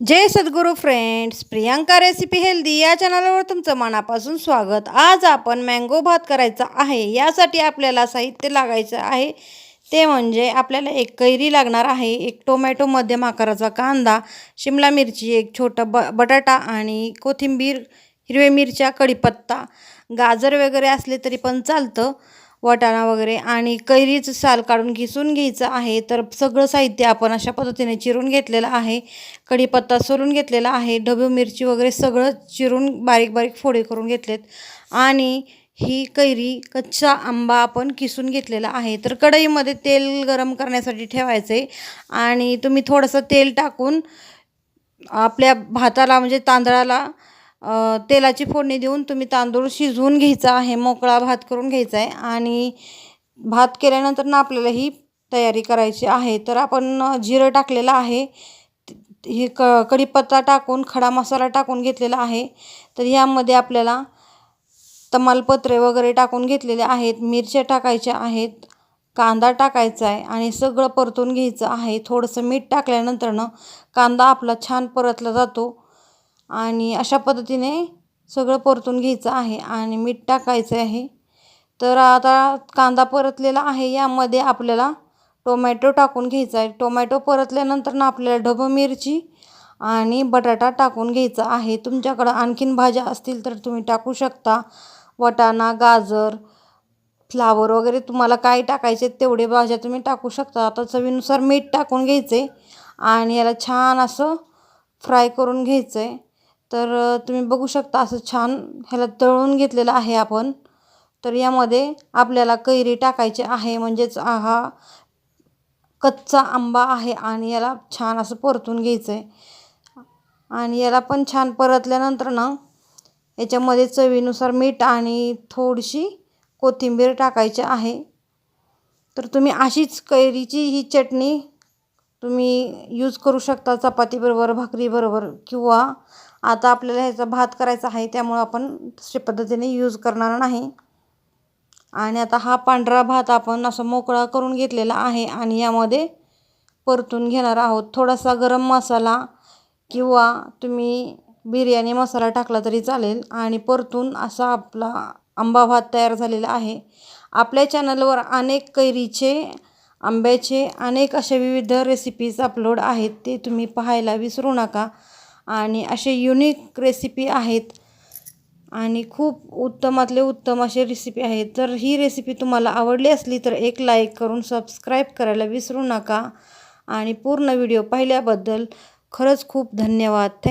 जय सद्गुरू friends Priyanka recipe healthy या चॅनलवर तुमचं मनापासून स्वागत. आज आपण मँगो भात करायचा आहे. यासाठी आपल्याला साहित्य लागायचं आहे. ते म्हणजे आपल्याला एक कैरी लागणार आहे एक टोमॅटो मध्यम आकाराचा कांदा शिमला मिरची एक छोटं ब बटाटा आणि कोथिंबीर हिरव्या मिरच्या कढीपत्ता गाजर वगैरे असले तरी पण चालतं. वाटाणा वगैरे आणि कैरीचं साल काढून घिसून घ्यायचं आहे. तर सगळं साहित्य आपण अशा पद्धतीने चिरून घेतलेलं आहे. कढीपत्ता सोलून घेतलेला आहे. ढबू मिरची वगैरे सगळं चिरून बारीक बारीक फोडे करून घेतलेत. आणि ही कैरी कच्चा आंबा आपण किसून घेतलेला आहे. तर कढईमध्ये तेल गरम करण्यासाठी ठेवायचं आहे आणि तुम्ही थोडंसं तेल टाकून आपल्या भाताला म्हणजे तांदळाला तेलाची फोडणी देऊन तुम्ही तांदूळ शिजवून घ्यायचा आहे मोकळा भात करून घ्यायचा आहे आणि भात केल्यानंतर ना आपल्याला ही तयारी करायची आहे. तर आपण जिरं टाकलेलं आहे. ही क कढीपत्ता टाकून खडा मसाला टाकून घेतलेला आहे. तर ह्यामध्ये आपल्याला तमालपत्रे वगैरे टाकून घेतलेले आहेत मिरच्या टाकायच्या आहेत कांदा टाकायचा आहे आणि सगळं परतून घ्यायचं आहे. थोडंसं मीठ टाकल्यानंतरनं कांदा आपला छान परतला जातो. आणि अशा पद्धतीने सगळं परतून घ्यायचं आहे आणि मीठ टाकायचं आहे. तर आता कांदा परतलेला आहे यामध्ये आपल्याला टोमॅटो टाकून घ्यायचा आहे. टोमॅटो परतल्यानंतर ना आपल्याला ढबू मिरची आणि बटाटा टाकून घ्यायचा आहे. तुमच्याकडं आणखीन भाज्या असतील तर तुम्ही टाकू शकता. वटाणा गाजर फ्लावर वगैरे तुम्हाला काय टाकायचे तेवढे भाज्या तुम्ही टाकू शकता. आता चवीनुसार मीठ टाकून घ्यायचे आणि याला छान असं फ्राय करून घ्यायचं आहे तर तुम्ही बघू शकता असं छान ह्याला तळून घेतलेलं आहे आपण. तर यामध्ये आपल्याला कैरी टाकायची आहे म्हणजेच हा कच्चा आंबा आहे आणि याला छान असं परतून घ्यायचं आहे आणि याला पण छान परतल्यानंतर ना याच्यामध्ये चवीनुसार मीठ आणि थोडीशी कोथिंबीर टाकायची आहे. तर तुम्ही अशीच कैरीची ही चटणी तुम्ही यूज करू शकता चपातीबरोबर भाकरीबरोबर किंवा आता आपल्याला ह्याचा भात करायचा आहे त्यामुळं आपण दुसऱ्या पद्धतीने यूज करणार नाही. आणि आता हा पांढरा भात आपण असं मोकळा करून घेतलेला आहे आणि यामध्ये परतून घेणार आहोत. थोडासा गरम मसाला किंवा तुम्ही बिर्याणी मसाला टाकला तरी चालेल. आणि परतून असा आपला आंबा भात तयार झालेला आहे. आपल्या चॅनलवर अनेक कैरीचे आंब्याचे अनेक असे विविध रेसिपीज अपलोड आहेत ते तुम्ही पाहायला विसरू नका. आणि असे युनिक रेसिपी आहेत आणि खूप उत्तमातले उत्तम असे रेसिपी आहेत. जर ही रेसिपी तुम्हाला आवडली असली तर एक लाईक करून सबस्क्राईब करायला विसरू नका. आणि पूर्ण व्हिडिओ पाहिल्याबद्दल खरंच खूप धन्यवाद. थँक